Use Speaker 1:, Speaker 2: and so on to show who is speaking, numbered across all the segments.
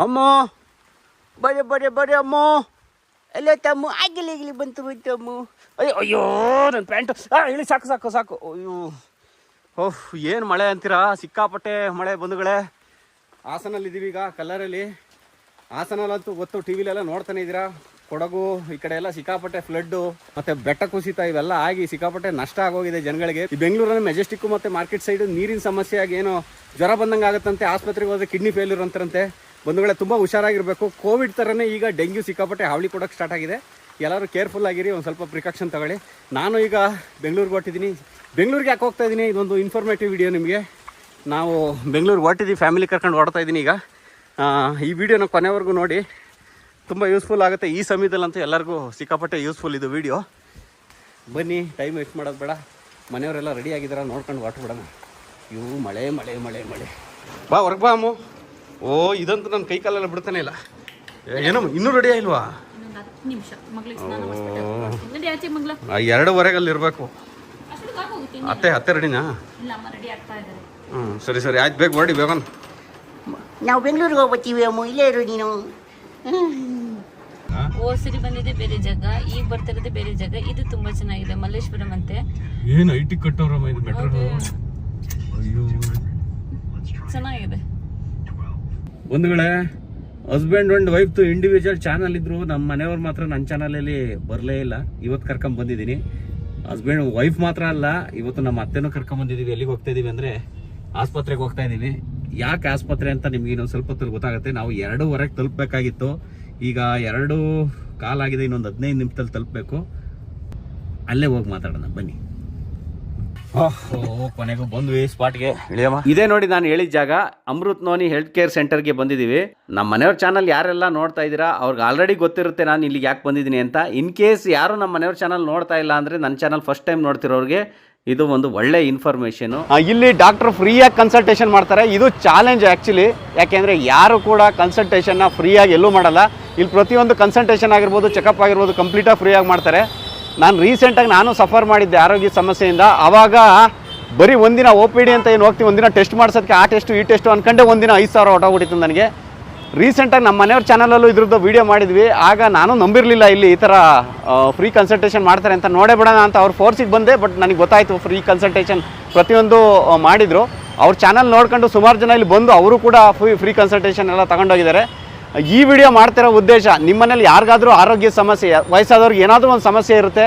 Speaker 1: ಅಮ್ಮ, ಬರೆ ಬರೆ ಬರೆ ಅಮ್ಮ. ಎಲ್ಲ ತಮ್ಮ ಆಗಲಿ ಆಗಲಿ ಬಂತು ಬಂತು ಅಮ್ಮ. ಅಯ್ಯೋ ಅಯ್ಯೋ ನನ್ನ ಪ್ಯಾಂಟು. ಆ, ಇಳಿ, ಸಾಕು ಸಾಕು ಸಾಕು. ಅಯ್ಯೋ. ಓಹ್, ಏನು ಮಳೆ ಅಂತೀರಾ? ಸಿಕ್ಕಾಪಟ್ಟೆ ಮಳೆ ಬಂಧುಗಳೇ ಹಾಸನಲ್ಲಿದ್ದೀವಿ ಈಗ, ಕಲ್ಲರಲ್ಲಿ. ಹಾಸನಲ್ಲಂತೂ ಗೊತ್ತು, ಟಿ ವಿಲೆಲ್ಲ ನೋಡ್ತಾನೆ ಇದ್ದೀರಾ? ಕೊಡಗು, ಈ ಕಡೆ ಎಲ್ಲ ಸಿಕ್ಕಾಪಟ್ಟೆ ಫ್ಲಡ್ಡು ಮತ್ತೆ ಬೆಟ್ಟ ಕುಸಿತ ಇವೆಲ್ಲ ಆಗಿ ಸಿಕ್ಕಾಪಟ್ಟೆ ನಷ್ಟ ಆಗೋಗಿದೆ ಜನಗಳಿಗೆ. ಈ ಬೆಂಗಳೂರಲ್ಲಿ ಮೆಜೆಸ್ಟಿಕ್ ಮತ್ತೆ ಮಾರ್ಕೆಟ್ ಸೈಡ್ ನೀರಿನ ಸಮಸ್ಯೆ ಆಗಿ ಏನೋ ಜ್ವರ ಬಂದಂಗೆ ಆಗುತ್ತಂತೆ ಆಸ್ಪತ್ರೆಗೆ ಹೋದ್ರೆ ಕಿಡ್ನಿ ಫೇಲ್ಯೂರ್ ಅಂತಾರಂತೆ. ಬಂಧುಗಳೇ ತುಂಬ ಹುಷಾರಾಗಿರಬೇಕು. ಕೋವಿಡ್ ಥರನೇ ಈಗ ಡೆಂಗ್ಯೂ ಸಿಕ್ಕಾಪಟ್ಟೆ ಹಾವಳಿ ಕೊಡೋಕೆ ಸ್ಟಾರ್ಟ್ ಆಗಿದೆ. ಎಲ್ಲರೂ ಕೇರ್ಫುಲ್ ಆಗಿರಿ, ಒಂದು ಸ್ವಲ್ಪ ಪ್ರಿಕಾಕ್ಷನ್ ತಗೊಳ್ಳಿ. ನಾನು ಈಗ ಬೆಂಗಳೂರಿಗೆ ಹೊಟ್ಟಿದ್ದೀನಿ ಬೆಂಗಳೂರಿಗೆ ಯಾಕೆ ಹೋಗ್ತಾ ಇದ್ದೀನಿ ಇದೊಂದು ಇನ್ಫಾರ್ಮೇಟಿವ್ ವಿಡಿಯೋ ನಿಮಗೆ. ನಾವು ಬೆಂಗಳೂರಿಗೆ ಹೊಟ್ಟಿದ್ದೀವಿ ಫ್ಯಾಮಿಲಿ ಕರ್ಕೊಂಡು ಹೊಡ್ತಾ ಇದ್ದೀನಿ ಈಗ. ಈ ವಿಡಿಯೋನ ಕೊನೆವರೆಗೂ ನೋಡಿ. ತುಂಬ ಯೂಸ್ಫುಲ್ ಆಗುತ್ತೆ. ಈ ಸಮಯದಲ್ಲಂತೂ ಎಲ್ಲರಿಗೂ ಸಿಕ್ಕಾಪಟ್ಟೆ ಯೂಸ್ಫುಲ್ ಇದು ವಿಡಿಯೋ ಬನ್ನಿ ಟೈಮ್ ವೇಸ್ಟ್ ಮಾಡೋದು ಬೇಡ. ಮನೆಯವರೆಲ್ಲ ರೆಡಿ ಆಗಿದ್ದಾರೆ ನೋಡ್ಕೊಂಡು ಹೊಟ್ಟು ಬಿಡೋಣ. ಇವು ಮಳೆ ಮಳೆ ಮಳೆ ಮಳೆ. ಬಾ, ಹೊರಗೆ ಬಾ, ಅಮ್ಮು. ಓ ಇದಂತೂ ನನ್ನ ಕೈ ಕಾಲೆಲ್ಲ ಬಿಡ್ತಾನೆ ಇಲ್ಲ. ಏನೋ ಏನಮ್ಮ ಇನ್ನೂ ರೆಡಿ ಆಗಿಲ್ವಾ ಎರಡೂವರೆಗೆ ಅಲ್ಲಿ ಇರಬೇಕು. ಅತ್ತೆ ಅತ್ತೆ ರೆಡಿನಾ
Speaker 2: ಇಲ್ಲ ಅಮ್ಮ ರೆಡಿ ಆಗ್ತಾ ಇದ್ದಾರೆ.
Speaker 1: ಹ್ಞೂ ಸರಿ ಸರಿ ಆಯ್ತು ಬೇಗ ಮಾಡಿ ಬೇಗನ್
Speaker 3: ನಾವು ಬೆಂಗಳೂರಿಗೆ ಹೋಗ್ಬತ್ತೀವಿ ಅಮ್ಮ ಇಲ್ಲೇ ಇರು ನೀನು.
Speaker 2: ಓ ಸರಿ ಬಂದಿದೆ ಬೇರೆ ಜಾಗ. ಈಗ ಬರ್ತಿರೋದೇ ಬೇರೆ ಜಾಗ. ಇದು ತುಂಬಾ ಚೆನ್ನಾಗಿದೆ ಮಲ್ಲೇಶ್ವರಂ ಅಂತೆ.
Speaker 1: ಏನು ಐ ಟಿ ಕಟ್ಟೋರಮ್ಮ ಇದು ಮೆಟ್ರೋ? ಅಯ್ಯೋ.
Speaker 2: ಚೆನ್ನಾಗಿದೆ.
Speaker 1: ಬಂಧುಗಳೇ ಹಸ್ಬೆಂಡ್ ಅಂಡ್ ವೈಫ್ದು ಇಂಡಿವಿಜುವಲ್ ಚಾನಲ್ ಇದ್ರು ನಮ್ಮ ಮನೆಯವ್ರು ಮಾತ್ರ ನನ್ನ ಚಾನಲಲ್ಲಿ ಬರಲೇ ಇಲ್ಲ. ಇವತ್ತು ಕರ್ಕೊಂಡ್ ಬಂದಿದ್ದೀನಿ. ಹಸ್ಬೆಂಡ್ ವೈಫ್ ಮಾತ್ರ ಅಲ್ಲ, ಇವತ್ತು ನಮ್ಮ ಅತ್ತೆನೂ ಕರ್ಕೊಂಡ್ ಬಂದಿದ್ದೀವಿ ಎಲ್ಲಿಗೆ ಹೋಗ್ತಾ ಇದೀವಿ ಅಂದ್ರೆ ಆಸ್ಪತ್ರೆಗೆ ಹೋಗ್ತಾ ಇದ್ದೀವಿ ಯಾಕೆ ಆಸ್ಪತ್ರೆ ಅಂತ ನಿಮ್ಗೆ ಇನ್ನೊಂದು ಸ್ವಲ್ಪ ಹೊತ್ತಲ್ಲಿ ಗೊತ್ತಾಗುತ್ತೆ. ನಾವು ಎರಡೂವರೆಗೆ ತಲುಪಬೇಕಾಗಿತ್ತು. ಈಗ ಎರಡು ಕಾಲಾಗಿದೆ, ಇನ್ನೊಂದು ಹದಿನೈದು ನಿಮಿಷದಲ್ಲಿ ತಲುಪಬೇಕು. ಅಲ್ಲೇ ಹೋಗಿ ಮಾತಾಡೋಣ, ಬನ್ನಿ. ಕೊನೆಗೂ ಬಂದ್ವಿ ಸ್ಪಾಟ್ಗೆ ಇದೇ ನೋಡಿ ನಾನು ಹೇಳಿದ ಜಾಗ ಅಮೃತ್ ನೋನಿ ಹೆಲ್ತ್ ಕೇರ್ ಸೆಂಟರ್ಗೆ ಬಂದಿದ್ದೀವಿ. ನಮ್ಮ ಮನೆಯವ್ರ ಚಾನಲ್ ಯಾರೆಲ್ಲ ನೋಡ್ತಾ ಇದ್ದೀರಾ ಅವ್ರಿಗೆ ಆಲ್ರೆಡಿ ಗೊತ್ತಿರುತ್ತೆ ನಾನು ಇಲ್ಲಿಗೆ ಯಾಕೆ ಬಂದಿದ್ದೀನಿ ಅಂತ. ಇನ್ ಕೇಸ್ ಯಾರು ನಮ್ಮ ಮನೆಯವ್ರ ಚಾನಲ್ ನೋಡ್ತಾ ಇಲ್ಲ ಅಂದರೆ ನನ್ನ ಚಾನಲ್ ಫಸ್ಟ್ ಟೈಮ್ ನೋಡ್ತಿರೋರಿಗೆ ಇದು ಒಂದು ಒಳ್ಳೆ ಇನ್ಫಾರ್ಮೇಷನ್ ಇಲ್ಲಿ ಡಾಕ್ಟರ್ ಫ್ರೀಯಾಗಿ ಕನ್ಸಲ್ಟೇಷನ್ ಮಾಡ್ತಾರೆ. ಇದು ಚಾಲೆಂಜ್ ಆ್ಯಕ್ಚುಲಿ ಯಾಕೆಂದರೆ ಯಾರು ಕೂಡ ಕನ್ಸಲ್ಟೇಷನ್ನ ಫ್ರೀಯಾಗಿ ಎಲ್ಲೂ ಮಾಡಲ್ಲ. ಇಲ್ಲಿ ಪ್ರತಿಯೊಂದು ಕನ್ಸಲ್ಟೇಷನ್ ಆಗಿರ್ಬೋದು ಚೆಕಪ್ ಆಗಿರ್ಬೋದು ಕಂಪ್ಲೀಟಾಗಿ ಫ್ರೀಯಾಗಿ ಮಾಡ್ತಾರೆ. ನಾನು ರೀಸೆಂಟಾಗಿ ನಾನು ಸಫರ್ ಮಾಡಿದ್ದೆ ಆರೋಗ್ಯ ಸಮಸ್ಯೆಯಿಂದ. ಆವಾಗ ಬರೀ ಒಂದಿನ ಒ ಪಿ ಡಿ ಅಂತ ಏನು ಹೋಗ್ತೀವಿ ಒಂದಿನ ಟೆಸ್ಟ್ ಮಾಡ್ಸೋದಕ್ಕೆ ಆ ಟೆಸ್ಟು ಈ ಟೆಸ್ಟು ಅಂದ್ಕೊಂಡೆ ಒಂದಿನ ಐದು ಸಾವಿರ ಹೊಟ್ಟೋಗ್ಬಿಟ್ಟಿತ್ತು ನನಗೆ. ರೀಸೆಂಟಾಗಿ ನಮ್ಮ ಮನೆಯವ್ರ ಚಾನಲಲ್ಲೂ ಇದ್ರದ್ದು ವೀಡಿಯೋ ಮಾಡಿದ್ವಿ. ಆಗ ನಾನು ನಂಬಿರಲಿಲ್ಲ ಇಲ್ಲಿ ಈ ಥರ ಫ್ರೀ ಕನ್ಸಲ್ಟೇಷನ್ ಮಾಡ್ತಾರೆ ಅಂತ. ನೋಡೇ ಬಿಡೋಣ ಅಂತ ಅವ್ರು ಫೋರ್ಸಿಗೆ ಬಂದೆ ಬಟ್ ನನಗೆ ಗೊತ್ತಾಯಿತು ಫ್ರೀ ಕನ್ಸಲ್ಟೇಷನ್ ಪ್ರತಿಯೊಂದು ಮಾಡಿದರು. ಅವ್ರ ಚಾನಲ್ ನೋಡ್ಕೊಂಡು ಸುಮಾರು ಜನ ಇಲ್ಲಿ ಬಂದು ಅವರು ಕೂಡ ಫ್ರೀ ಫ್ರೀ ಕನ್ಸಲ್ಟೇಷನ್ ಎಲ್ಲ ತಗೊಂಡೋಗಿದ್ದಾರೆ. ಈ ವಿಡಿಯೋ ಮಾಡ್ತಿರೋ ಉದ್ದೇಶ ನಿಮ್ಮನೇಲಿ ಯಾರಿಗಾದರೂ ಆರೋಗ್ಯ ಸಮಸ್ಯೆ, ವಯಸ್ಸಾದವ್ರಿಗೆ ಏನಾದರೂ ಒಂದು ಸಮಸ್ಯೆ ಇರುತ್ತೆ,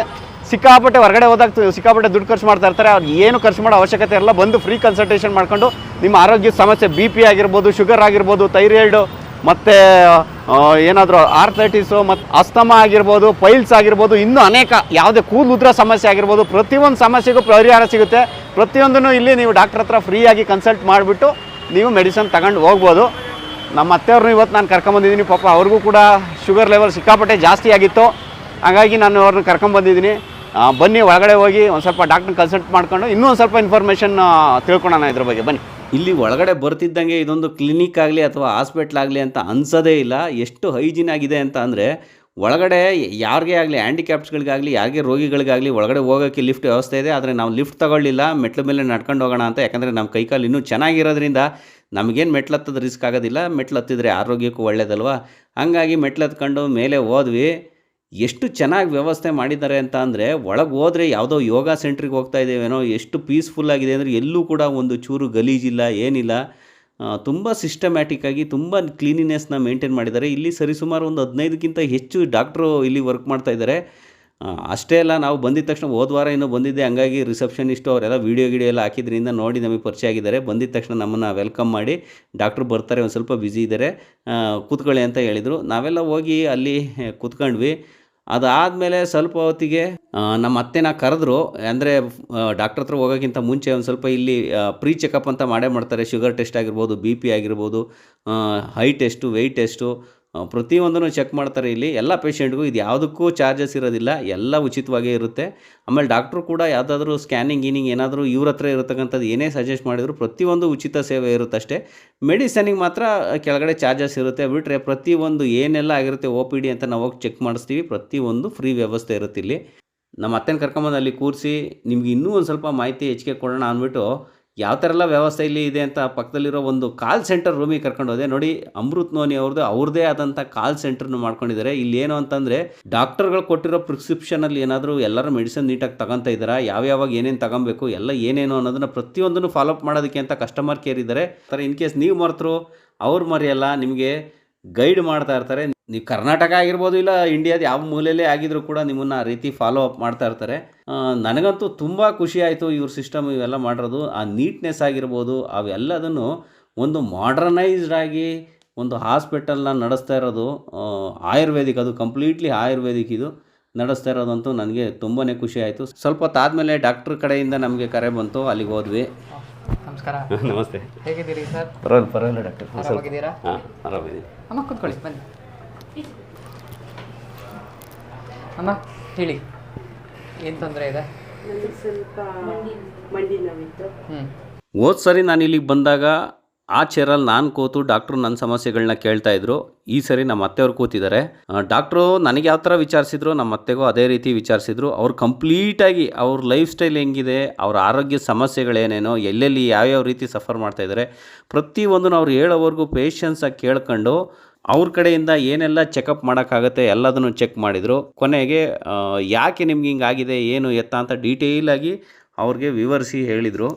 Speaker 1: ಸಿಕ್ಕಾಪಟ್ಟೆ ಹೊರಗಡೆ ಹೋದಾಗ ಸಿಕ್ಕಾಪಟ್ಟೆ ದುಡ್ಡು ಖರ್ಚು ಮಾಡ್ತಾ ಇರ್ತಾರೆ ಏನು ಖರ್ಚು ಮಾಡೋ ಅವಶ್ಯಕತೆ ಎಲ್ಲ ಬಂದು ಫ್ರೀ ಕನ್ಸಲ್ಟೇಷನ್ ಮಾಡ್ಕೊಂಡು ನಿಮ್ಮ ಆರೋಗ್ಯ ಸಮಸ್ಯೆ ಬಿ ಪಿ ಆಗಿರ್ಬೋದು ಶುಗರ್ ಆಗಿರ್ಬೋದು ಥೈರಾಯ್ಡು ಮತ್ತು ಏನಾದರೂ ಆರ್ಥೈಟಿಸು ಮತ್ತು ಅಸ್ತಮ ಆಗಿರ್ಬೋದು ಪೈಲ್ಸ್ ಆಗಿರ್ಬೋದು, ಇನ್ನೂ ಅನೇಕ ಯಾವುದೇ ಕೂದಲುದ್ರ ಸಮಸ್ಯೆ ಆಗಿರ್ಬೋದು, ಪ್ರತಿಯೊಂದು ಸಮಸ್ಯೆಗೂ ಪರಿಹಾರ ಸಿಗುತ್ತೆ. ಪ್ರತಿಯೊಂದನ್ನು ಇಲ್ಲಿ ನೀವು ಡಾಕ್ಟ್ರ್ ಹತ್ರ ಫ್ರೀಯಾಗಿ ಕನ್ಸಲ್ಟ್ ಮಾಡಿಬಿಟ್ಟು ನೀವು ಮೆಡಿಸನ್ ತಗೊಂಡು ಹೋಗ್ಬೋದು. ನಮ್ಮ ಅತ್ತೆಯವ್ರನ್ನ ಇವತ್ತು ನಾನು ಕರ್ಕೊಂಬಂದಿದ್ದೀನಿ. ಪಾಪ ಅವ್ರಿಗೂ ಕೂಡ ಶುಗರ್ ಲೆವೆಲ್ ಸಿಕ್ಕಾಪಟ್ಟೆ ಜಾಸ್ತಿ ಆಗಿತ್ತು. ಹಾಗಾಗಿ ನಾನು ಅವ್ರನ್ನ ಕರ್ಕೊಂಬಂದಿದ್ದೀನಿ. ಬನ್ನಿ, ಒಳಗಡೆ ಹೋಗಿ ಒಂದು ಸ್ವಲ್ಪ ಡಾಕ್ಟ್ರನ್ನ ಕನ್ಸಲ್ಟ್ ಮಾಡ್ಕೊಂಡು ಇನ್ನೂ ಒಂದು ಸ್ವಲ್ಪ ಇನ್ಫಾರ್ಮೇಷನ್ ತಿಳ್ಕೊಳ್ಳೋಣ ಇದ್ರ ಬಗ್ಗೆ. ಬನ್ನಿ. ಇಲ್ಲಿ ಒಳಗಡೆ ಬರ್ತಿದ್ದಂಗೆ ಇದೊಂದು ಕ್ಲಿನಿಕ್ ಆಗಲಿ ಅಥವಾ ಹಾಸ್ಪಿಟ್ಲ್ ಆಗಲಿ ಅಂತ ಅನ್ಸೋದೇ ಇಲ್ಲ. ಎಷ್ಟು ಹೈಜಿನ್ ಆಗಿದೆ ಅಂತ ಅಂದರೆ ಒಳಗಡೆ ಯಾರಿಗೆ ಆಗಲಿ ಹ್ಯಾಂಡಿಕ್ಯಾಪ್ಸ್ಗಳಿಗಾಗಲಿ ಯಾರಿಗೆ ರೋಗಿಗಳಿಗಾಗಲಿ ಒಳಗಡೆ ಹೋಗೋಕ್ಕೆ ಲಿಫ್ಟ್ ವ್ಯವಸ್ಥೆ ಇದೆ. ಆದರೆ ನಾವು ಲಿಫ್ಟ್ ತಗೊಳ್ಳಿಲ್ಲ. ಮೆಟ್ಲ ಮೇಲೆ ನಡ್ಕೊಂಡು ಹೋಗೋಣ ಅಂತ. ಯಾಕಂದರೆ ನಮ್ಮ ಕೈಕಾಲು ಇನ್ನೂ ಚೆನ್ನಾಗಿರೋದ್ರಿಂದ ನಮಗೇನು ಮೆಟ್ಲು ಹತ್ತದ ರಿಸ್ಕ್ ಆಗೋದಿಲ್ಲ ಮೆಟ್ಲು ಹತ್ತಿದ್ರೆ ಆರೋಗ್ಯಕ್ಕೂ ಒಳ್ಳೇದಲ್ವಾ? ಹಾಗಾಗಿ ಮೆಟ್ಲು ಹತ್ಕೊಂಡು ಮೇಲೆ ಹೋದ್ವಿ ಎಷ್ಟು ಚೆನ್ನಾಗಿ ವ್ಯವಸ್ಥೆ ಮಾಡಿದ್ದಾರೆ ಅಂತ ಅಂದರೆ, ಒಳಗೆ ಹೋದರೆ ಯಾವುದೋ ಯೋಗ ಸೆಂಟ್ರಿಗೆ ಹೋಗ್ತಾ ಇದ್ದೇವೇನೋ ಎಷ್ಟು ಪೀಸ್ಫುಲ್ ಆಗಿದೆ ಅಂದರೆ ಎಲ್ಲೂ ಕೂಡ ಒಂದು ಚೂರು ಗಲೀಜಿಲ್ಲ ಏನಿಲ್ಲ. ತುಂಬ ಸಿಸ್ಟಮ್ಯಾಟಿಕ್ಕಾಗಿ ತುಂಬ ಕ್ಲೀನಿನೆಸ್ನ ಮೇಂಟೈನ್ ಮಾಡಿದ್ದಾರೆ. ಇಲ್ಲಿ ಸರಿಸುಮಾರು ಒಂದು ಹದಿನೈದಕ್ಕಿಂತ ಹೆಚ್ಚು ಡಾಕ್ಟ್ರು ಇಲ್ಲಿ ವರ್ಕ್ ಮಾಡ್ತಾ ಇದ್ದಾರೆ. ಅಷ್ಟೇ ಅಲ್ಲ, ನಾವು ಬಂದಿದ ತಕ್ಷಣ ಹೋದ ವಾರ ಇನ್ನೂ ಬಂದಿದ್ದೆ, ಹಂಗಾಗಿ ರಿಸೆಪ್ಷನಿಸ್ಟು ಅವರೆಲ್ಲ ವೀಡಿಯೋ ಗಿಡಿಯೋ ಎಲ್ಲ ಹಾಕಿದ್ರಿಂದ ನೋಡಿ ನಮಗೆ ಪರಿಚಯ ಆಗಿದ್ದಾರೆ. ಬಂದಿದ ತಕ್ಷಣ ನಮ್ಮನ್ನು ವೆಲ್ಕಮ್ ಮಾಡಿ ಡಾಕ್ಟ್ರು ಬರ್ತಾರೆ, ಒಂದು ಸ್ವಲ್ಪ ಬ್ಯುಸಿ ಇದ್ದಾರೆ ಕೂತ್ಕೊಳ್ಳಿ ಅಂತ ಹೇಳಿದರು. ನಾವೆಲ್ಲ ಹೋಗಿ ಅಲ್ಲಿ ಕೂತ್ಕೊಂಡ್ವಿ. ಅದಾದಮೇಲೆ ಸ್ವಲ್ಪ ಹೊತ್ತಿಗೆ ನಮ್ಮ ಅತ್ತೆನ ಕರೆದ್ರು, ಅಂದರೆ ಡಾಕ್ಟ್ರ ಹತ್ರ ಹೋಗೋಕ್ಕಿಂತ ಮುಂಚೆ ಒಂದು ಸ್ವಲ್ಪ ಇಲ್ಲಿ ಪ್ರೀ ಚೆಕಪ್ ಅಂತ ಮಾಡೇ ಮಾಡ್ತಾರೆ. ಶುಗರ್ ಟೆಸ್ಟ್ ಆಗಿರ್ಬೋದು ಬಿ ಪಿ ಆಗಿರ್ಬೋದು ಹೈ ಟೆಸ್ಟು ವೆಯ್ಟ್ ಟೆಸ್ಟು ಪ್ರತಿಯೊಂದನ್ನು ಚೆಕ್ ಮಾಡ್ತಾರೆ ಇಲ್ಲಿ. ಎಲ್ಲ ಪೇಷೆಂಟ್ಗೂ ಇದು ಯಾವುದಕ್ಕೂ ಚಾರ್ಜಸ್ ಇರೋದಿಲ್ಲ. ಎಲ್ಲ ಉಚಿತವಾಗೇ ಇರುತ್ತೆ. ಆಮೇಲೆ ಡಾಕ್ಟ್ರು ಕೂಡ ಯಾವುದಾದ್ರೂ ಸ್ಕ್ಯಾನಿಂಗ್ ಗೀನಿಂಗ್ ಏನಾದರೂ ಇವ್ರ ಹತ್ರ ಇರತಕ್ಕಂಥದ್ದು ಏನೇ ಸಜೆಸ್ಟ್ ಮಾಡಿದ್ರು ಪ್ರತಿಯೊಂದು ಉಚಿತ ಸೇವೆ ಇರುತ್ತೆ ಅಷ್ಟೇ ಮೆಡಿಸನಿಗೆ ಮಾತ್ರ ಕೆಳಗಡೆ ಚಾರ್ಜಸ್ ಇರುತ್ತೆ. ಬಿಟ್ಟರೆ ಪ್ರತಿಯೊಂದು ಏನೆಲ್ಲ ಆಗಿರುತ್ತೆ ಒ ಪಿ ಡಿ ಅಂತ ನಾವು ಹೋಗಿ ಚೆಕ್ ಮಾಡಿಸ್ತೀವಿ. ಪ್ರತಿಯೊಂದು ಫ್ರೀ ವ್ಯವಸ್ಥೆ ಇರುತ್ತೆ ಇಲ್ಲಿ ನಮ್ಮ ಅತ್ತೆನ ಕರ್ಕೊಂಬಂದು ಅಲ್ಲಿ ಕೂರಿಸಿ ನಿಮ್ಗೆ ಇನ್ನೂ ಒಂದು ಸ್ವಲ್ಪ ಮಾಹಿತಿ ಹೆಚ್ಚಿಗೆ ಕೊಡೋಣ ಅಂದ್ಬಿಟ್ಟು ಯಾವ ಥರ ಎಲ್ಲ ವ್ಯವಸ್ಥೆ ಇಲ್ಲಿ ಇದೆ ಅಂತ ಪಕ್ಕದಲ್ಲಿರೋ ಒಂದು ಕಾಲ್ ಸೆಂಟರ್ ರೂಮಿಗೆ ಕರ್ಕೊಂಡು ಹೋದೆ. ನೋಡಿ, ಅಮೃತ್ ನೋನಿ ಅವ್ರದ್ದು ಅವ್ರದ್ದೇ ಆದಂಥ ಕಾಲ್ ಸೆಂಟರ್ನ ಮಾಡ್ಕೊಂಡಿದ್ದಾರೆ. ಇಲ್ಲಿ ಏನು ಅಂತಂದರೆ ಡಾಕ್ಟರ್ಗಳು ಕೊಟ್ಟಿರೋ ಪ್ರಿಸ್ಕ್ರಿಪ್ಷನಲ್ಲಿ ಏನಾದರೂ ಎಲ್ಲರೂ ಮೆಡಿಸಿನ್ ನೀಟಾಗಿ ತಗೊಂತ ಇದ್ದಾರಾ? ಯಾವ್ಯಾವಾಗ ಏನೇನು ತಗೊಬೇಕು? ಎಲ್ಲ ಏನೇನು ಅನ್ನೋದನ್ನ ಪ್ರತಿಯೊಂದನ್ನು ಫಾಲೋ ಅಪ್ ಮಾಡೋದಕ್ಕೆ ಅಂತ ಕಸ್ಟಮರ್ ಕೇರ್ ಇದ್ದಾರೆ. ಥರ ಇನ್ ಕೇಸ್ ನೀವು ಮರೆತರು, ಅವ್ರು ಮರೆಯಲ್ಲ, ನಿಮಗೆ ಗೈಡ್ ಮಾಡ್ತಾ ಇರ್ತಾರೆ. ನೀವು ಕರ್ನಾಟಕ ಆಗಿರ್ಬೋದು ಇಲ್ಲ ಇಂಡಿಯಾದ ಯಾವ ಮೂಲೆಯಲ್ಲೇ ಆಗಿದ್ರು ಕೂಡ ನಿಮ್ಮನ್ನು ಆ ರೀತಿ ಫಾಲೋ ಅಪ್ ಮಾಡ್ತಾ ಇರ್ತಾರೆ. ನನಗಂತೂ ತುಂಬ ಖುಷಿ ಆಯಿತು ಇವ್ರ ಸಿಸ್ಟಮ್ ಇವೆಲ್ಲ ಮಾಡಿರೋದು. ಆ ನೀಟ್ನೆಸ್ ಆಗಿರ್ಬೋದು ಅವೆಲ್ಲದನ್ನು ಒಂದು ಮಾಡ್ರನೈಸ್ಡ್ ಆಗಿ ಒಂದು ಹಾಸ್ಪಿಟಲ್ನ ನಡೆಸ್ತಾ ಇರೋದು. ಆಯುರ್ವೇದಿಕ್ ಅದು ಕಂಪ್ಲೀಟ್ಲಿ ಆಯುರ್ವೇದಿಕ್ ಇದು ನಡೆಸ್ತಾ ಇರೋದಂತೂ ನನಗೆ ತುಂಬಾ ಖುಷಿ ಆಯಿತು. ಸ್ವಲ್ಪ ಹೊತ್ತಾದಮೇಲೆ ಡಾಕ್ಟ್ರ್ ಕಡೆಯಿಂದ ನಮಗೆ ಕರೆ ಬಂತು ಅಲ್ಲಿಗೆ ಹೋದ್ವಿ.
Speaker 4: ನಮಸ್ಕಾರ.
Speaker 1: ನಮಸ್ತೆ.
Speaker 4: ಹೇಗಿದ್ದೀರಿ ಸರ್?
Speaker 1: ಪರವಾಗಿಲ್ಲ ಪರವಾಗಿಲ್ಲ ಡಾಕ್ಟರ್. ಹಾಂ ಆರಾಮಿದ್ದೀನಿ
Speaker 4: ಅಮ್ಮ ಕೂತ್ಕೊಳ್ಳಿ ಬನ್ನಿ. ಅಮ್ಮ ಹೇಳಿ. ಏನು ತೊಂದರೆ ಇದೆ? ಹ್ಞೂ
Speaker 1: ಹೋದ ಸರಿ ನಾನು ಇಲ್ಲಿಗೆ ಬಂದಾಗ ಆ ಚೇರಲ್ಲಿ ನಾನು ಕೂತು ಡಾಕ್ಟ್ರು ನನ್ನ ಸಮಸ್ಯೆಗಳನ್ನ ಕೇಳ್ತಾ ಇದ್ರು. ಈ ಸರಿ ನಮ್ಮ ಅತ್ತೆಯವ್ರು ಕೂತಿದ್ದಾರೆ. ಡಾಕ್ಟ್ರು ನನಗೆ ಯಾವ ಥರ ವಿಚಾರಿಸಿದ್ರು ನಮ್ಮ ಅತ್ತೆಗೂ ಅದೇ ರೀತಿ ವಿಚಾರಿಸಿದ್ರು. ಅವ್ರು ಕಂಪ್ಲೀಟಾಗಿ ಅವ್ರ ಲೈಫ್ ಸ್ಟೈಲ್ ಹೆಂಗಿದೆ ಅವ್ರ ಆರೋಗ್ಯ ಸಮಸ್ಯೆಗಳೇನೇನೋ ಎಲ್ಲೆಲ್ಲಿ ಯಾವ್ಯಾವ ರೀತಿ ಸಫರ್ ಮಾಡ್ತಾ ಇದ್ದಾರೆ ಪ್ರತಿಯೊಂದನ್ನು ಅವ್ರು ಹೇಳೋವರೆಗೂ ಪೇಷನ್ಸಾಗಿ ಕೇಳ್ಕೊಂಡು ಅವ್ರ ಕಡೆಯಿಂದ ಏನೆಲ್ಲ ಚೆಕಪ್ ಮಾಡೋಕ್ಕಾಗತ್ತೆ ಎಲ್ಲದನ್ನು ಚೆಕ್ ಮಾಡಿದರು. ಕೊನೆಗೆ ಯಾಕೆ ನಿಮ್ಗೆ ಹಿಂಗಾಗಿದೆ, ಏನು ಎತ್ತ ಅಂತ ಡೀಟೇಲಾಗಿ ಅವ್ರಿಗೆ ವಿವರಿಸಿ ಹೇಳಿದರು.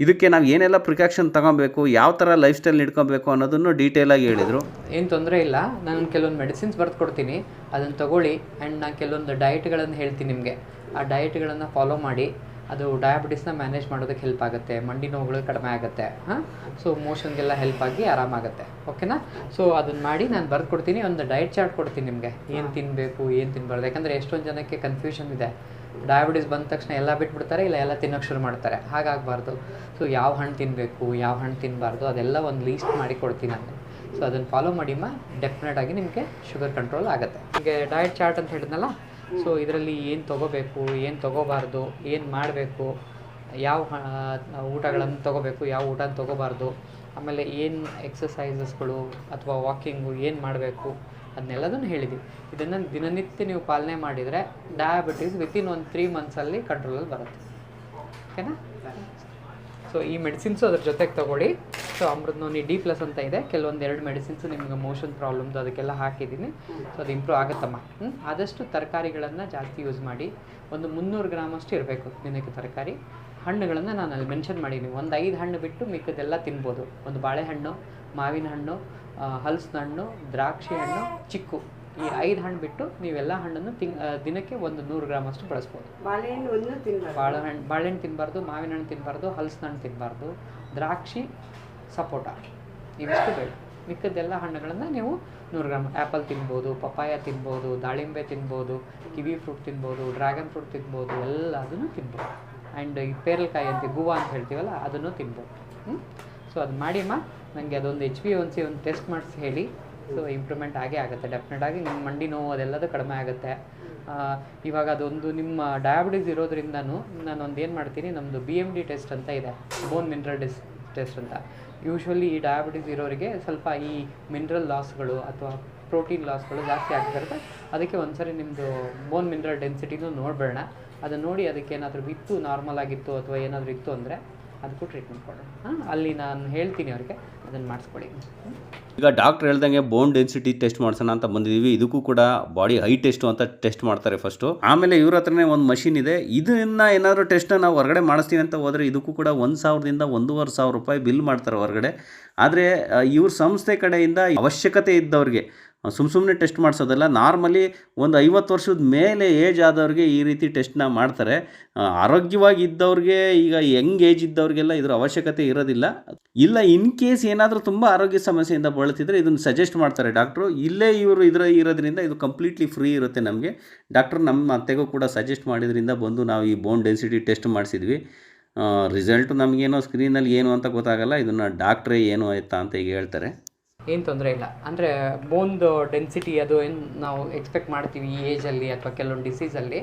Speaker 1: ಇದಕ್ಕೆ ನಾವು ಏನೆಲ್ಲ ಪ್ರಿಕಾಕ್ಷನ್ ತಗೊಬೇಕು, ಯಾವ ಥರ ಲೈಫ್ ಸ್ಟೈಲ್ ಇಟ್ಕೊಬೇಕು ಅನ್ನೋದನ್ನು ಡೀಟೇಲಾಗಿ ಹೇಳಿದರು.
Speaker 4: ಏನು ತೊಂದರೆ ಇಲ್ಲ, ನಾನು ಕೆಲವೊಂದು ಮೆಡಿಸಿನ್ಸ್ ಬರ್ದು ಕೊಡ್ತೀನಿ ಅದನ್ನು ತಗೊಳ್ಳಿ ಆ್ಯಂಡ್ ನಾನು ಕೆಲವೊಂದು ಡಯಟ್ಗಳನ್ನು ಹೇಳ್ತೀನಿ ನಿಮಗೆ. ಆ ಡಯಟ್ಗಳನ್ನು ಫಾಲೋ ಮಾಡಿ ಅದು ಡಯಾಬಿಟಿಸ್ನ ಮ್ಯಾನೇಜ್ ಮಾಡೋದಕ್ಕೆ ಹೆಲ್ಪ್ ಆಗುತ್ತೆ ಮಂಡಿ ನೋವುಗಳು ಕಡಿಮೆ ಆಗುತ್ತೆ ಹಾಂ? ಸೊ ಮೋಷನ್ಗೆಲ್ಲ ಹೆಲ್ಪ್ ಆಗಿ ಆರಾಮಾಗುತ್ತೆ ಓಕೆನಾ ಸೊ ಅದನ್ನು ಮಾಡಿ ನಾನು ಬರ್ದು ಕೊಡ್ತೀನಿ ಒಂದು ಡಯಟ್ ಚಾರ್ಟ್ ಕೊಡ್ತೀನಿ ನಿಮಗೆ ಏನು ತಿನ್ನಬೇಕು ಏನು ತಿನ್ಬಾರ್ದು ಯಾಕಂದರೆ ಎಷ್ಟೊಂದು ಜನಕ್ಕೆ ಕನ್ಫ್ಯೂಷನ್ ಇದೆ. ಡಯಾಬಿಟಿಸ್ ಬಂದ ತಕ್ಷಣ ಎಲ್ಲ ಬಿಟ್ಬಿಡ್ತಾರೆ ಇಲ್ಲ ಎಲ್ಲ ತಿನ್ನೋಕೆ ಶುರು ಮಾಡ್ತಾರೆ ಹಾಗಾಗಬಾರ್ದು. ಸೊ ಯಾವ ಹಣ್ಣು ತಿನ್ನಬೇಕು ಯಾವ ಹಣ್ಣು ತಿನ್ನಬಾರ್ದು ಅದೆಲ್ಲ ಒಂದು ಲೀಸ್ಟ್ ಮಾಡಿ ಕೊಡ್ತೀನಿ ನಾನು ಸೊ ಅದನ್ನು ಫಾಲೋ ಮಾಡಿಮ್ಮ ಡೆಫಿನೆಟ್ ಆಗಿ ನಿಮಗೆ ಶುಗರ್ ಕಂಟ್ರೋಲ್ ಆಗುತ್ತೆ. ನಿಮಗೆ ಡಯಟ್ ಚಾರ್ಟ್ ಅಂತ ಹೇಳಿದ್ನಲ್ಲ ಸೊ ಇದರಲ್ಲಿ ಏನು ತೊಗೋಬೇಕು, ಏನು ತೊಗೋಬಾರ್ದು, ಏನು ಮಾಡಬೇಕು, ಯಾವ ಊಟಗಳನ್ನು ತೊಗೋಬೇಕು, ಯಾವ ಊಟನ ತೊಗೋಬಾರ್ದು, ಆಮೇಲೆ ಏನು ಎಕ್ಸಸೈಸಸ್ಗಳು ಅಥವಾ ವಾಕಿಂಗು ಏನು ಮಾಡಬೇಕು ಅದನ್ನೆಲ್ಲದನ್ನು ಹೇಳಿದ್ವಿ. ಇದನ್ನು ದಿನನಿತ್ಯ ನೀವು ಪಾಲನೆ ಮಾಡಿದರೆ ಡಯಾಬಿಟೀಸ್ ವಿತಿನ್ ಒಂದು ತ್ರೀ ಮಂತ್ಸಲ್ಲಿ ಕಂಟ್ರೋಲಲ್ಲಿ ಬರುತ್ತೆ. ಓಕೆನಾ ಸೊ ಈ ಮೆಡಿಸಿನ್ಸು ಅದ್ರ ಜೊತೆಗೆ ತಗೊಳ್ಳಿ. ಸೊ ಅಮೃತನೋನಿ ಡಿ ಪ್ಲಸ್ ಅಂತ ಇದೆ. ಕೆಲವೊಂದು ಎರಡು ಮೆಡಿಸಿನ್ಸ್ ನಿಮ್ಗೆ ಮೋಷನ್ ಪ್ರಾಬ್ಲಮ್ದು ಅದಕ್ಕೆಲ್ಲ ಹಾಕಿದ್ದೀನಿ. ಸೊ ಅದು ಇಂಪ್ರೂವ್ ಆಗುತ್ತಮ್ಮ. ಹ್ಞೂ ಆದಷ್ಟು ತರಕಾರಿಗಳನ್ನು ಜಾಸ್ತಿ ಯೂಸ್ ಮಾಡಿ. ಒಂದು ಮುನ್ನೂರು ಗ್ರಾಮ್ ಅಷ್ಟು ಇರಬೇಕು ದಿನಕ್ಕೆ ತರಕಾರಿ. ಹಣ್ಣುಗಳನ್ನು ನಾನು ಅಲ್ಲಿ ಮೆನ್ಷನ್ ಮಾಡೀನಿ. ಒಂದು ಐದು ಹಣ್ಣು ಬಿಟ್ಟು ಮಿಕ್ಕದೆಲ್ಲ ತಿನ್ಬೋದು. ಒಂದು ಬಾಳೆಹಣ್ಣು ಮಾವಿನ ಹಣ್ಣು ಹಲಸಿನ ಹಣ್ಣು ದ್ರಾಕ್ಷಿ ಹಣ್ಣು ಚಿಕ್ಕು. ಈ ಐದು ಹಣ್ಣು ಬಿಟ್ಟು ನೀವೆಲ್ಲ ಹಣ್ಣನ್ನು ತಿನ್ ದಿನಕ್ಕೆ ಒಂದು ನೂರು ಗ್ರಾಮ್ ಅಷ್ಟು ಬಳಸ್ಬೋದು.
Speaker 5: ಬಾಳೆಹಣ್ಣು ಒಂದು ತಿನ್ಬಾರ್ದು.
Speaker 4: ಬಾಳೆಹಣ್ಣು ಬಾಳೆಹಣ್ಣು ತಿನ್ನಬಾರ್ದು ಮಾವಿನ ಹಣ್ಣು ತಿನ್ನಬಾರ್ದು ಹಲಸಿನ ಹಣ್ಣು ತಿನ್ನಬಾರ್ದು ದ್ರಾಕ್ಷಿ ಸಪೋಟ. ಇವಿಷ್ಟು ಬೇಡ. ಮಿಕ್ಕದ್ದೆಲ್ಲ ಹಣ್ಣುಗಳನ್ನು ನೀವು ನೂರು ಗ್ರಾಮ್. ಆ್ಯಪಲ್ ತಿನ್ಬೋದು, ಪಪ್ಪಾಯ ತಿನ್ಬೋದು, ದಾಳಿಂಬೆ ತಿನ್ಬೋದು, ಕಿವಿ ಫ್ರೂಟ್ ತಿನ್ಬೋದು, ಡ್ರ್ಯಾಗನ್ ಫ್ರೂಟ್ ತಿನ್ಬೋದು ಎಲ್ಲದನ್ನು ತಿನ್ಬೋದು. ಆ್ಯಂಡ್ ಈ ಪೇರಲ್ಕಾಯಿ ಅಂತ, ಗುವಾ ಅಂತ ಹೇಳ್ತೀವಲ್ಲ, ಅದನ್ನು ತಿನ್ಬೋದು. ಸೊ ಅದು ಮಾಡಿಮ್ಮ ನನಗೆ ಅದೊಂದು ಎಚ್ ಬಿ ಒನ್ ಸಿ ಒಂದು ಟೆಸ್ಟ್ ಮಾಡಿಸಿ ಹೇಳಿ. ಸೊ ಇಂಪ್ರೂವ್ಮೆಂಟ್ ಆಗೇ ಆಗುತ್ತೆ. ಡೆಫಿನೆಟ್ ಆಗಿ ನಿಮ್ಮ ಮಂಡಿ ನೋವು ಅದೆಲ್ಲದು ಕಡಿಮೆ ಆಗುತ್ತೆ. ಇವಾಗ ಅದೊಂದು ನಿಮ್ಮ ಡಯಾಬಿಟಿಸ್ ಇರೋದ್ರಿಂದನೂ ನಾನು ಒಂದು ಏನು ಮಾಡ್ತೀನಿ ನಮ್ಮದು ಬಿ ಎಂ ಡಿ ಟೆಸ್ಟ್ ಅಂತ ಇದೆ. ಬೋನ್ ಮಿನ್ರಲ್ ಡಿಸ್ ಅಂತ. ಯೂಶ್ವಲಿ ಈ ಡಯಾಬಿಟಿಸ್ ಇರೋರಿಗೆ ಸ್ವಲ್ಪ ಈ ಮಿನರಲ್ ಲಾಸ್ಗಳು ಅಥವಾ ಪ್ರೋಟೀನ್ ಲಾಸ್ಗಳು ಜಾಸ್ತಿ ಆಗ್ತಿರುತ್ತೆ. ಅದಕ್ಕೆ ಒಂದ್ಸರಿ ನಿಮ್ಮದು ಬೋನ್ ಮಿನರಲ್ ಡೆನ್ಸಿಟಿನೂ ನೋಡಬೇಡ ಅದನ್ನು ನೋಡಿ ಅದಕ್ಕೆ ಏನಾದರೂ ಇತ್ತು ನಾರ್ಮಲ್ ಆಗಿತ್ತು ಅಥವಾ ಏನಾದರೂ ಇತ್ತು ಅಂದರೆ ಅದಕ್ಕೂ ಟ್ರೀಟ್ಮೆಂಟ್ ಕೊಡೋಣ ಹಾಂ ಅಲ್ಲಿ ನಾನು ಹೇಳ್ತೀನಿ ಅವ್ರಿಗೆ, ಅದನ್ನು ಮಾಡಿಸ್ಕೊಳ್ಳಿ?
Speaker 1: ಈಗ ಡಾಕ್ಟ್ರ್ ಹೇಳ್ದಂಗೆ ಬೋನ್ ಡೆನ್ಸಿಟಿ ಟೆಸ್ಟ್ ಮಾಡ್ಸೋಣ ಅಂತ ಬಂದಿದ್ದೀವಿ ಇದಕ್ಕೂ ಕೂಡ ಬಾಡಿ ಹೈ ಟೆಸ್ಟು ಅಂತ ಟೆಸ್ಟ್ ಮಾಡ್ತಾರೆ ಫಸ್ಟು ಆಮೇಲೆ ಇವ್ರ ಹತ್ರನೇ ಒಂದು ಮಷಿನ್ ಇದೆ. ಇದನ್ನ ಏನಾದರೂ ಟೆಸ್ಟ್ನ ನಾವು ಹೊರಗಡೆ ಮಾಡಿಸ್ತೀವಿ ಅಂತ ಹೋದರೆ ಇದಕ್ಕೂ ಕೂಡ ಒಂದು ಸಾವಿರದಿಂದ ಒಂದೂವರೆ ಸಾವಿರ ರೂಪಾಯಿ ಬಿಲ್ ಮಾಡ್ತಾರೆ ಹೊರಗಡೆ. ಆದರೆ ಇವ್ರ ಸಂಸ್ಥೆ ಕಡೆಯಿಂದ ಅವಶ್ಯಕತೆ ಇದ್ದವ್ರಿಗೆ ಸುಮ್ಮ ಸುಮ್ಮನೆ ಟೆಸ್ಟ್ ಮಾಡಿಸೋದಲ್ಲ. ನಾರ್ಮಲಿ ಒಂದು ಐವತ್ತು ವರ್ಷದ ಮೇಲೆ ಏಜ್ ಆದವ್ರಿಗೆ ಈ ರೀತಿ ಟೆಸ್ಟ್ನ ಮಾಡ್ತಾರೆ. ಆರೋಗ್ಯವಾಗಿ ಇದ್ದವ್ರಿಗೆ ಈಗ ಯಂಗ್ ಏಜ್ ಇದ್ದವ್ರಿಗೆಲ್ಲ ಇದರ ಅವಶ್ಯಕತೆ ಇರೋದಿಲ್ಲ. ಇಲ್ಲ ಇನ್ ಕೇಸ್ ಏನಾದರೂ ತುಂಬ ಆರೋಗ್ಯ ಸಮಸ್ಯೆಯಿಂದ ಬಳಲ್ತಿದ್ರೆ ಇದನ್ನು ಸಜೆಸ್ಟ್ ಮಾಡ್ತಾರೆ ಡಾಕ್ಟ್ರು ಇಲ್ಲೇ ಇವರು ಇದರ ಇರೋದ್ರಿಂದ ಇದು ಕಂಪ್ಲೀಟ್ಲಿ ಫ್ರೀ ಇರುತ್ತೆ ನಮಗೆ. ಡಾಕ್ಟ್ರು ನಮ್ಮ ಅತ್ತೆಗೂ ಕೂಡ ಸಜೆಸ್ಟ್ ಮಾಡಿದ್ರಿಂದ ಬಂದು ನಾವು ಈ ಬೋನ್ ಡೆನ್ಸಿಟಿ ಟೆಸ್ಟ್ ಮಾಡಿಸಿದ್ವಿ. ರಿಸಲ್ಟು ನಮಗೇನೋ ಸ್ಕ್ರೀನಲ್ಲಿ ಏನು ಅಂತ ಗೊತ್ತಾಗಲ್ಲ. ಇದನ್ನು ಡಾಕ್ಟ್ರೇ ಏನು ಆಯ್ತಾ ಅಂತ ಈಗ ಹೇಳ್ತಾರೆ.
Speaker 4: ಏನು ತೊಂದರೆ ಇಲ್ಲ. ಅಂದರೆ ಬೋನ್ದು ಡೆನ್ಸಿಟಿ ಅದು ಏನು ನಾವು ಎಕ್ಸ್ಪೆಕ್ಟ್ ಮಾಡ್ತೀವಿ ಈ ಏಜಲ್ಲಿ ಅಥವಾ ಕೆಲವೊಂದು ಡಿಸೀಸಲ್ಲಿ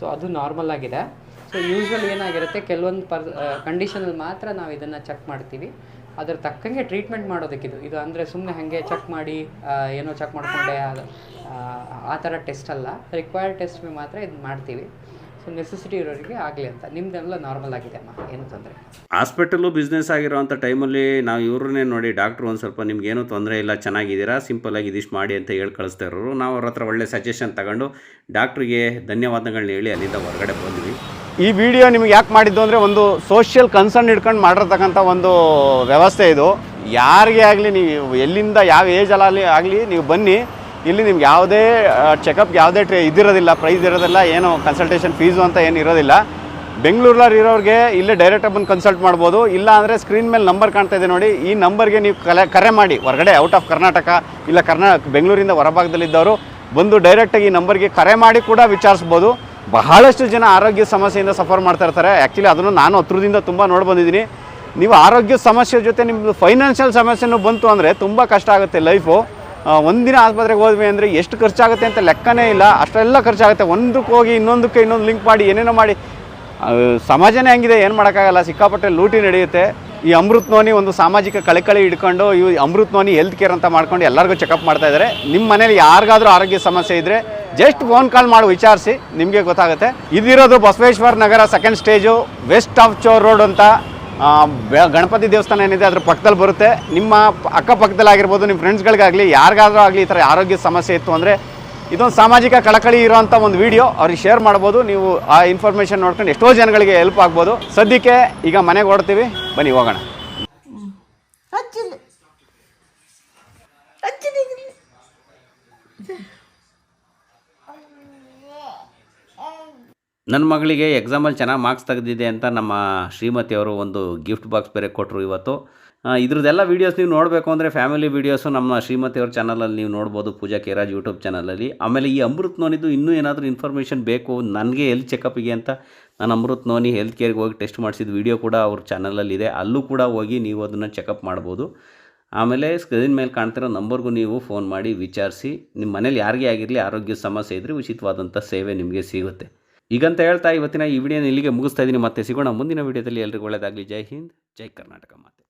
Speaker 4: ಸೊ ಅದು ನಾರ್ಮಲ್ ಆಗಿದೆ. ಸೊ ಯೂಶ್ವಲಿ ಏನಾಗಿರುತ್ತೆ ಕೆಲವೊಂದು ಪರ್ ಕಂಡೀಷನಲ್ಲಿ ಮಾತ್ರ ನಾವು ಇದನ್ನು ಚೆಕ್ ಮಾಡ್ತೀವಿ. ಅದ್ರ ತಕ್ಕಂಗೆ ಟ್ರೀಟ್ಮೆಂಟ್ ಮಾಡೋದಕ್ಕಿದು ಇದು. ಅಂದರೆ ಸುಮ್ಮನೆ ಹಾಗೆ ಚೆಕ್ ಮಾಡಿ ಏನೋ ಚೆಕ್ ಮಾಡಿಕೊಂಡೆ ಆ, ಥರ ಟೆಸ್ಟ್ ಅಲ್ಲ. ರಿಕ್ವೈರ್ಡ್ ಟೆಸ್ಟ್ ಮಾತ್ರ ಇದು ಮಾಡ್ತೀವಿ. ಸೊ ನೆಸೆಸಿಟಿ ಇರೋರಿಗೆ ಆಗಲಿ ಅಂತ. ನಿಮ್ದೆಲ್ಲ ನಾರ್ಮಲ್ ಆಗಿದೆ ಅಮ್ಮ. ಏನು ತೊಂದರೆ
Speaker 1: ಹಾಸ್ಪಿಟಲು ಬಿಸ್ನೆಸ್ ಆಗಿರೋವಂಥ ಟೈಮಲ್ಲಿ ನಾವು ಇವ್ರನ್ನೇ ನೋಡಿ ಡಾಕ್ಟ್ರು ಒಂದು ಸ್ವಲ್ಪ ನಿಮ್ಗೇನು ತೊಂದರೆ ಇಲ್ಲ ಚೆನ್ನಾಗಿದ್ದೀರಾ ಸಿಂಪಲಾಗಿ ಇದಿಷ್ಟು ಮಾಡಿ ಅಂತ ಹೇಳಿ ಕಳಿಸ್ತಾ ಇರೋರು. ನಾವು ಅವ್ರ ಹತ್ರ ಒಳ್ಳೆ ಸಜೆಷನ್ ತಗೊಂಡು ಡಾಕ್ಟ್ರಿಗೆ ಧನ್ಯವಾದಗಳನ್ನ ಹೇಳಿ ಅಲ್ಲಿಂದ ಹೊರಗಡೆ ಬಂದ್ವಿ.
Speaker 5: ಈ ವಿಡಿಯೋ ನಿಮ್ಗೆ ಯಾಕೆ ಮಾಡಿದ್ದು ಅಂದರೆ ಒಂದು ಸೋಷಿಯಲ್ ಕನ್ಸರ್ನ್ ಇಟ್ಕೊಂಡು ಮಾಡಿರ್ತಕ್ಕಂಥ ಒಂದು ವ್ಯವಸ್ಥೆ ಇದು. ಯಾರಿಗೆ ಆಗಲಿ ನೀವು ಎಲ್ಲಿಂದ ಯಾವ ಏಜಲ್ಲಿ ಆಗಲಿ ನೀವು ಬನ್ನಿ. ಇಲ್ಲಿ ನಿಮ್ಗೆ ಯಾವುದೇ ಚೆಕಪ್ ಯಾವುದೇ ಟ್ರೇ, ಇದಿರೋದಿಲ್ಲ ಪ್ರೈಸ್ ಇರೋದಿಲ್ಲ, ಏನು ಕನ್ಸಲ್ಟೇಷನ್ ಫೀಸು ಅಂತ ಏನು ಇರೋದಿಲ್ಲ. ಬೆಂಗಳೂರಲ್ಲಿ ಇರೋರಿಗೆ ಇಲ್ಲೇ ಡೈರೆಕ್ಟಾಗಿ ಬಂದು ಕನ್ಸಲ್ಟ್ ಮಾಡ್ಬೋದು. ಇಲ್ಲ ಅಂದರೆ ಸ್ಕ್ರೀನ್ ಮೇಲೆ ನಂಬರ್ ಕಾಣ್ತಾ ಇದೆ ನೋಡಿ, ಈ ನಂಬರ್ಗೆ ನೀವು ಕಲೆ, ಕರೆ ಮಾಡಿ. ಹೊರಗಡೆ ಔಟ್ ಆಫ್ ಕರ್ನಾಟಕ ಇಲ್ಲ ಕರ್ನಾ ಬೆಂಗಳೂರಿಂದ ಹೊರಭಾಗದಲ್ಲಿದ್ದವರು ಬಂದು ಡೈರೆಕ್ಟಾಗಿ ಈ ನಂಬರ್ಗೆ ಕರೆ ಮಾಡಿ ಕೂಡ ವಿಚಾರಿಸ್ಬೋದು. ಬಹಳಷ್ಟು ಜನ ಆರೋಗ್ಯ ಸಮಸ್ಯೆಯಿಂದ ಸಫರ್ ಮಾಡ್ತಾ ಇರ್ತಾರೆ. ಆ್ಯಕ್ಚುಲಿ ಅದನ್ನು ನಾನು ಹತ್ರದಿಂದ ತುಂಬ ನೋಡಿ ಬಂದಿದ್ದೀನಿ. ನೀವು ಆರೋಗ್ಯ ಸಮಸ್ಯೆ ಜೊತೆ ನಿಮ್ಮದು ಫೈನಾನ್ಷಿಯಲ್ ಸಮಸ್ಯೆನೂ ಬಂತು ಅಂದರೆ ತುಂಬ ಕಷ್ಟ ಆಗುತ್ತೆ ಲೈಫು ಒಂದಿನ ಆಸ್ಪತ್ರೆಗೆ ಹೋದ್ವಿ ಅಂದರೆ ಎಷ್ಟು ಖರ್ಚಾಗುತ್ತೆ ಅಂತ ಲೆಕ್ಕನೇ ಇಲ್ಲ. ಅಷ್ಟೆಲ್ಲ ಖರ್ಚಾಗುತ್ತೆ. ಒಂದಕ್ಕೆ ಹೋಗಿ ಇನ್ನೊಂದಕ್ಕೆ ಇನ್ನೊಂದು ಲಿಂಕ್ ಮಾಡಿ, ಏನೇನೋ ಮಾಡಿ. ಸಮಾಜನೇ ಹಂಗಿದೆ, ಏನು ಮಾಡೋಕ್ಕಾಗಲ್ಲ. ಸಿಕ್ಕಾಪಟ್ಟೆ ಲೂಟಿ ನಡೆಯುತ್ತೆ. ಈ ಅಮೃತ್ ನೋನಿ ಒಂದು ಸಾಮಾಜಿಕ ಕಳಕಳಿ ಇಟ್ಕೊಂಡು ಇವು ಅಮೃತ್ ನೋನಿ ಹೆಲ್ತ್ ಕೇರ್ ಅಂತ ಮಾಡ್ಕೊಂಡು ಎಲ್ಲರಿಗೂ ಚೆಕಪ್ ಮಾಡ್ತಾ ಇದ್ದಾರೆ ನಿಮ್ಮ ಮನೇಲಿ ಯಾರಿಗಾದ್ರೂ ಆರೋಗ್ಯ ಸಮಸ್ಯೆ ಇದ್ದರೆ ಜಸ್ಟ್ ಫೋನ್ ಕಾಲ್ ಮಾಡಿ, ವಿಚಾರಿಸಿ. ನಿಮಗೆ ಗೊತ್ತಾಗುತ್ತೆ. ಇದಿರೋದು Basaveshwara Nagar second stage west of chord road ಅಂತ. ಗಣಪತಿ ದೇವಸ್ಥಾನ ಏನಿದೆ ಅದ್ರ ಪಕ್ಕದಲ್ಲಿ ಬರುತ್ತೆ. ನಿಮ್ಮ ಅಕ್ಕ ಅಕ್ಕಪಕ್ಕದಲ್ಲಿ ಆಗಿರ್ಬೋದು, ನಿಮ್ಮ ಫ್ರೆಂಡ್ಸ್ಗಳಿಗಾಗಲಿ, ಯಾರಿಗಾದ್ರೂ ಆಗಲಿ ಈ ಥರ ಆರೋಗ್ಯ ಸಮಸ್ಯೆ ಇತ್ತು ಅಂದರೆ ಇದೊಂದು ಸಾಮಾಜಿಕ ಕಳಕಳಿ ಇರೋವಂಥ ಒಂದು ವಿಡಿಯೋ. ಅವ್ರಿಗೆ ಶೇರ್ ಮಾಡ್ಬೋದು. ನೀವು ಆ ಇನ್ಫಾರ್ಮೇಷನ್ ನೋಡ್ಕೊಂಡು ಎಷ್ಟೋ ಜನಗಳಿಗೆ ಹೆಲ್ಪ್ ಆಗ್ಬೋದು. ಸದ್ಯಕ್ಕೆ ಈಗ ಮನೆಗೆ ಹೊಡ್ತೀವಿ ಬನ್ನಿ, ಹೋಗೋಣ.
Speaker 1: ನನ್ನ ಮಗಳಿಗೆ ಎಕ್ಸಾಮಲ್ಲಿ ಚೆನ್ನಾಗಿ ಮಾರ್ಕ್ಸ್ ತೆಗೆದಿದೆ ಅಂತ ನಮ್ಮ ಶ್ರೀಮತಿಯವರು ಒಂದು ಗಿಫ್ಟ್ ಬಾಕ್ಸ್ ಬೇರೆ ಕೊಟ್ಟರು ಇವತ್ತು. ಇದ್ರದ್ದೆಲ್ಲ ವೀಡಿಯೋಸ್ ನೀವು ನೋಡಬೇಕು ಅಂದರೆ ಫ್ಯಾಮಿಲಿ ವೀಡಿಯೋಸು ನಮ್ಮ ಶ್ರೀಮತಿಯವ್ರ ಚಾನಲಲ್ಲಿ ನೀವು ನೋಡ್ಬೋದು ಪೂಜಾ ಕೇರಾಜ್ ಯೂಟ್ಯೂಬ್ ಚಾನಲಲ್ಲಿ ಆಮೇಲೆ ಈ ಅಮೃತ್ ನೋನಿದ್ದು ಇನ್ನೂ ಏನಾದರೂ ಇನ್ಫಾರ್ಮೇಷನ್ ಬೇಕು, ನನಗೆ ಎಲ್ಲಿ ಚೆಕಪ್ಗೆ ಅಂತ ನಾನು ಅಮೃತ್ ನೋನಿ ಹೆಲ್ತ್ ಕೇರ್ಗೆ ಹೋಗಿ ಟೆಸ್ಟ್ ಮಾಡಿಸಿದ ವೀಡಿಯೋ ಕೂಡ ಅವ್ರ ಚಾನಲಲ್ಲಿದೆ ಅಲ್ಲೂ ಕೂಡ ಹೋಗಿ ನೀವು ಅದನ್ನು ಚೆಕಪ್ ಮಾಡ್ಬೋದು. ಆಮೇಲೆ ಸ್ಕ್ರೀನ್ ಮೇಲೆ ಕಾಣ್ತಿರೋ ನಂಬರ್ಗೂ ನೀವು ಫೋನ್ ಮಾಡಿ ವಿಚಾರಿಸಿ. ನಿಮ್ಮ ಮನೇಲಿ ಯಾರಿಗೇ ಆಗಿರಲಿ ಆರೋಗ್ಯ ಸಮಸ್ಯೆ ಇದ್ದರೆ ಉಚಿತವಾದಂಥ ಸೇವೆ ನಿಮಗೆ ಸಿಗುತ್ತೆ. ಈಗಂತ ಹೇಳ್ತಾ ಇವತ್ತಿನ ಈ ವಿಡಿಯೋನ ಇಲ್ಲಿಗೆ ಮುಗಿಸ್ತಾ ಇದ್ದೀನಿ. ಮತ್ತೆ ಸಿಗೋಣ ಮುಂದಿನ ವಿಡಿಯೋದಲ್ಲಿ. ಎಲ್ರಿಗೂ ಒಳ್ಳೆಯದಾಗಲಿ. ಜೈ ಹಿಂದ್, ಜೈ ಕರ್ನಾಟಕ ಮಾತೆ.